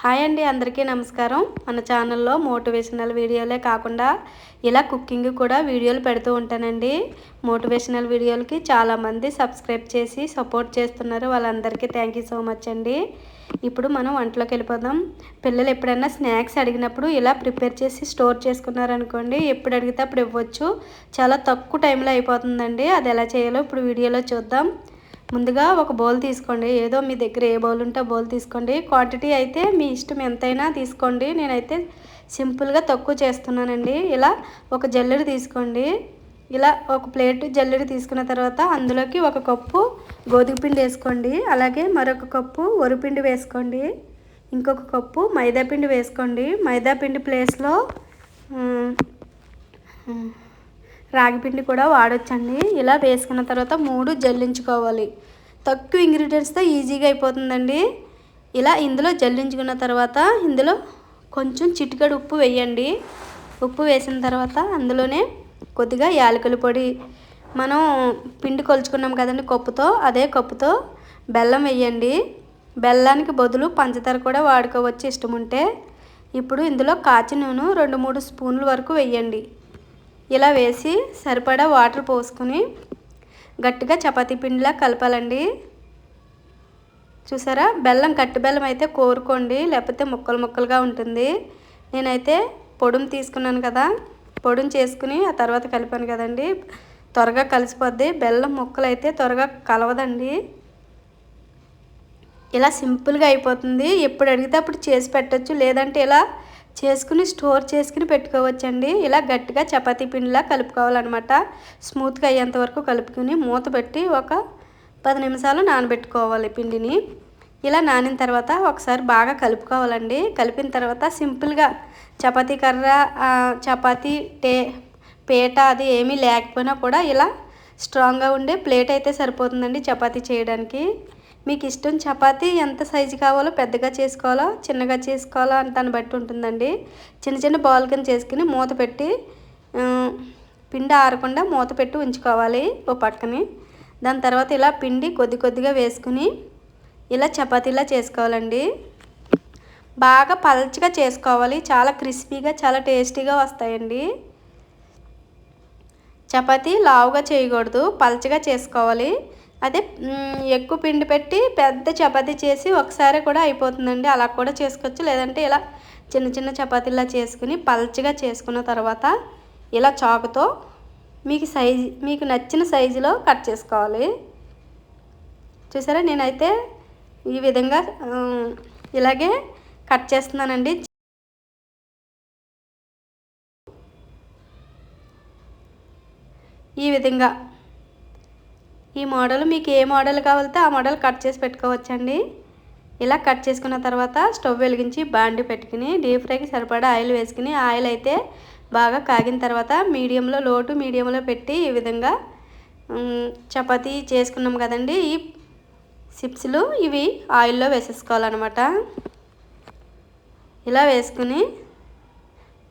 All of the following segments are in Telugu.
హాయ్ అండి అందరికీ నమస్కారం. మన ఛానల్లో మోటివేషనల్ వీడియోలే కాకుండా ఇలా కుకింగ్ కూడా వీడియోలు పెడుతూ ఉంటానండి. మోటివేషనల్ వీడియోలకి చాలామంది సబ్స్క్రైబ్ చేసి సపోర్ట్ చేస్తున్నారు. వాళ్ళందరికీ థ్యాంక్ యూ సో మచ్ అండి. ఇప్పుడు మనం వంటలోకి వెళ్ళిపోదాం. పిల్లలు ఎప్పుడైనా స్నాక్స్ అడిగినప్పుడు ఇలా ప్రిపేర్ చేసి స్టోర్ చేసుకున్నారనుకోండి ఎప్పుడు అడిగితే అప్పుడు ఇవ్వచ్చు. చాలా తక్కువ టైంలో అయిపోతుందండి. అది ఎలా చేయాలో ఇప్పుడు వీడియోలో చూద్దాం. ముందుగా ఒక బౌల్ తీసుకోండి. ఏదో మీ దగ్గర ఏ బౌల్ ఉంటే బౌల్ తీసుకోండి. క్వాంటిటీ అయితే మీ ఇష్టం ఎంతైనా తీసుకోండి. నేనైతే సింపుల్గా తక్కువ చేస్తున్నానండి. ఇలా ఒక జల్లెడు తీసుకోండి. ఇలా ఒక ప్లేట్ జల్లెడు తీసుకున్న తర్వాత అందులోకి ఒక కప్పు గోధుమ పిండి వేసుకోండి. అలాగే మరొక కప్పు వరిపిండి వేసుకోండి. ఇంకొక కప్పు మైదా పిండి వేసుకోండి. మైదా పిండి ప్లేస్లో రాగిపిండి కూడా వాడొచ్చండి. ఇలా వేసుకున్న తర్వాత మూడు జల్లించుకోవాలి. తక్కువ ఇంగ్రీడియంట్స్తో ఈజీగా అయిపోతుందండి. ఇలా ఇందులో జల్లించుకున్న తర్వాత ఇందులో కొంచెం చిటికడు ఉప్పు వేయండి. ఉప్పు వేసిన తర్వాత అందులోనే కొద్దిగా యాలకుల పొడి. మనం పిండి కొలుచుకున్నాం కదండి కప్పుతో అదే కప్పుతో బెల్లం వేయండి. బెల్లానికి బదులు పంచదార కూడా వాడుకోవచ్చు ఇష్టం ఉంటే ఇప్పుడు ఇందులో కాచి నూనె రెండు మూడు స్పూన్ల వరకు వేయండి. ఇలా వేసి సరిపడా వాటర్ పోసుకుని గట్టిగా చపాతీ పిండిలా కలపాలండి. చూసారా? బెల్లం కట్టి బెల్లం అయితే కోరుకోండి లేకపోతే ముక్కలు ముక్కలుగా ఉంటుంది. నేనైతే పొడుం తీసుకున్నాను కదా పొడుం చేసుకుని ఆ తర్వాత కలిపాను కదండి. త్వరగా కలిసిపోద్ది. బెల్లం ముక్కలు అయితే త్వరగా కలవదండి. ఇలా సింపుల్గా అయిపోతుంది. ఎప్పుడు అడిగితే అప్పుడు చేసి పెట్టచ్చు. లేదంటే ఇలా చేసుకుని స్టోర్ చేసుకుని పెట్టుకోవచ్చండి. ఇలా గట్టిగా చపాతీ పిండిలా కలుపుకోవాలన్నమాట. స్మూత్గా అయ్యేంత వరకు కలుపుకుని మూత పెట్టి ఒక పది నిమిషాలు నానబెట్టుకోవాలి పిండిని. ఇలా నానిన తర్వాత ఒకసారి బాగా కలుపుకోవాలండి. కలిపిన తర్వాత సింపుల్గా చపాతీ కర్ర చపాతీ టే పేట అది ఏమీ లేకపోయినా కూడా ఇలా స్ట్రాంగ్గా ఉండే ప్లేట్ అయితే సరిపోతుందండి చపాతీ చేయడానికి. మీకు ఇష్టం చపాతీ ఎంత సైజు కావాలో పెద్దగా చేసుకోవాలో చిన్నగా చేసుకోవాలో అని దాన్ని బట్టి ఉంటుందండి. చిన్న చిన్న బాల్ కింద చేసుకుని మూత పెట్టి పిండి ఆరకుండా మూత పెట్టి ఉంచుకోవాలి ఓ పక్కని. దాని తర్వాత ఇలా పిండి కొద్ది కొద్దిగా వేసుకుని ఇలా చపాతీలా చేసుకోవాలండి. బాగా పల్చగా చేసుకోవాలి చాలా క్రిస్పీగా చాలా టేస్టీగా వస్తాయండి. చపాతీ లావుగా చేయకూడదు పల్చగా చేసుకోవాలి. అదే ఎక్కువ పిండి పెట్టి పెద్ద చపాతీ చేసి ఒకసారి కూడా అయిపోతుందండి. అలా కూడా చేసుకోవచ్చు. లేదంటే ఇలా చిన్న చిన్న చపాతీలా చేసుకుని పల్చగా చేసుకున్న తర్వాత ఇలా చాకుతో మీకు సైజు మీకు నచ్చిన సైజులో కట్ చేసుకోవాలి. చూసారా? నేనైతే ఈ విధంగా ఇలాగే కట్ చేస్తున్నానండి. ఈ విధంగా ఈ మోడల్ మీకు ఏ మోడల్ కావాలితే ఆ మోడల్ కట్ చేసి పెట్టుకోవచ్చండి. ఇలా కట్ చేసుకున్న తర్వాత స్టవ్ వెలిగించి బాండి పెట్టుకుని డీప్ ఫ్రైకి సరిపడా ఆయిల్ వేసుకుని ఆయిల్ అయితే బాగా కాగిన తర్వాత మీడియంలో లోటు మీడియంలో పెట్టి ఈ విధంగా చపాతీ చేసుకున్నాం కదండి. ఈ సిప్స్లు ఇవి ఆయిల్లో వేసేసుకోవాలన్నమాట. ఇలా వేసుకుని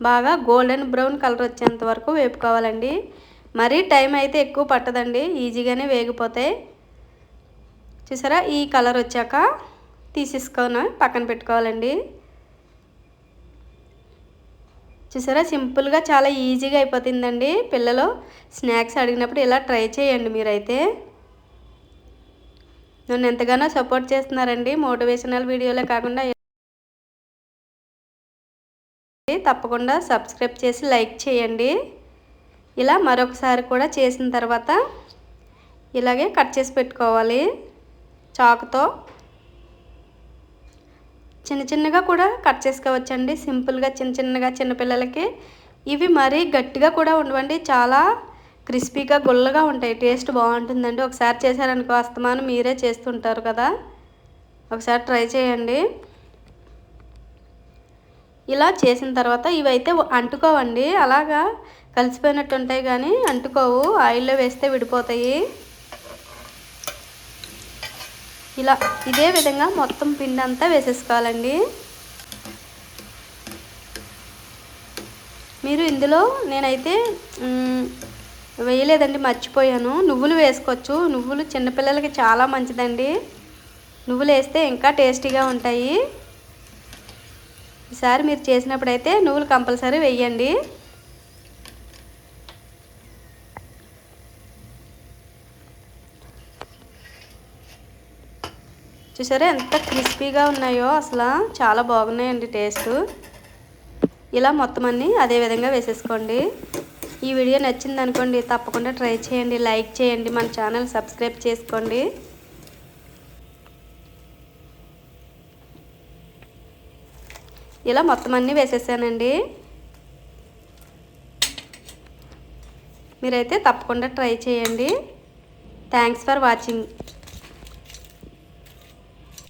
బాగా గోల్డెన్ బ్రౌన్ కలర్ వచ్చేంత వరకు వేపుకోవాలండి. మరీ టైం అయితే ఎక్కువ పట్టదండి ఈజీగానే వేగిపోతాయి. చూసారా ఈ కలర్ వచ్చాక తీసేసుకొని పక్కన పెట్టుకోవాలండి. చూసారా సింపుల్గా చాలా ఈజీగా అయిపోతుందండి. పిల్లలు స్నాక్స్ అడిగినప్పుడు ఇలా ట్రై చేయండి మీరైతే. నన్ను ఎంతగానో సపోర్ట్ చేస్తున్నారండి. మోటివేషనల్ వీడియోలే కాకుండా తప్పకుండా సబ్స్క్రైబ్ చేసి లైక్ చేయండి. ఇలా మరొకసారి కూడా చేసిన తర్వాత ఇలాగే కట్ చేసి పెట్టుకోవాలి చాకుతో. చిన్న చిన్నగా కూడా కట్ చేసుకోవచ్చండి. సింపుల్గా చిన్న చిన్నగా చిన్నపిల్లలకి ఇవి మరీ గట్టిగా కూడా ఉండవండి. చాలా క్రిస్పీగా గుల్లగా ఉంటాయి. టేస్ట్ బాగుంటుందండి. ఒకసారి చేశారనుకో అస్తమానం మీరే చేస్తుంటారు కదా. ఒకసారి ట్రై చేయండి. ఇలా చేసిన తర్వాత ఇవైతే అంటుకోవండి. అలాగా కలిసిపోయినట్టు ఉంటాయి కానీ అంటుకోవు. ఆయిల్లో వేస్తే విడిపోతాయి. ఇలా ఇదే విధంగా మొత్తం పిండి అంతా వేసేసుకోవాలండి. మీరు ఇందులో నేనైతే వేయలేదండి మర్చిపోయాను. నువ్వులు వేసుకోవచ్చు. నువ్వులు చిన్నపిల్లలకి చాలా మంచిదండి. నువ్వులు వేస్తే ఇంకా టేస్టీగా ఉంటాయి. ఈసారి మీరు చేసినప్పుడైతే నువ్వులు కంపల్సరీ వేయండి చూసారా ఎంత క్రిస్పీగా ఉన్నాయో అసలు. చాలా బాగున్నాయండి టేస్ట్. ఇలా మొత్తం అన్నీ అదే విధంగా వేసేసుకోండి. ఈ వీడియో నచ్చింది అనుకోండి తప్పకుండా ట్రై చేయండి లైక్ చేయండి మన ఛానల్ సబ్స్క్రైబ్ చేసుకోండి. ఇలా మొత్తం అన్నీ వేసేసానండి. మీరైతే తప్పకుండా ట్రై చేయండి. Thanks for watching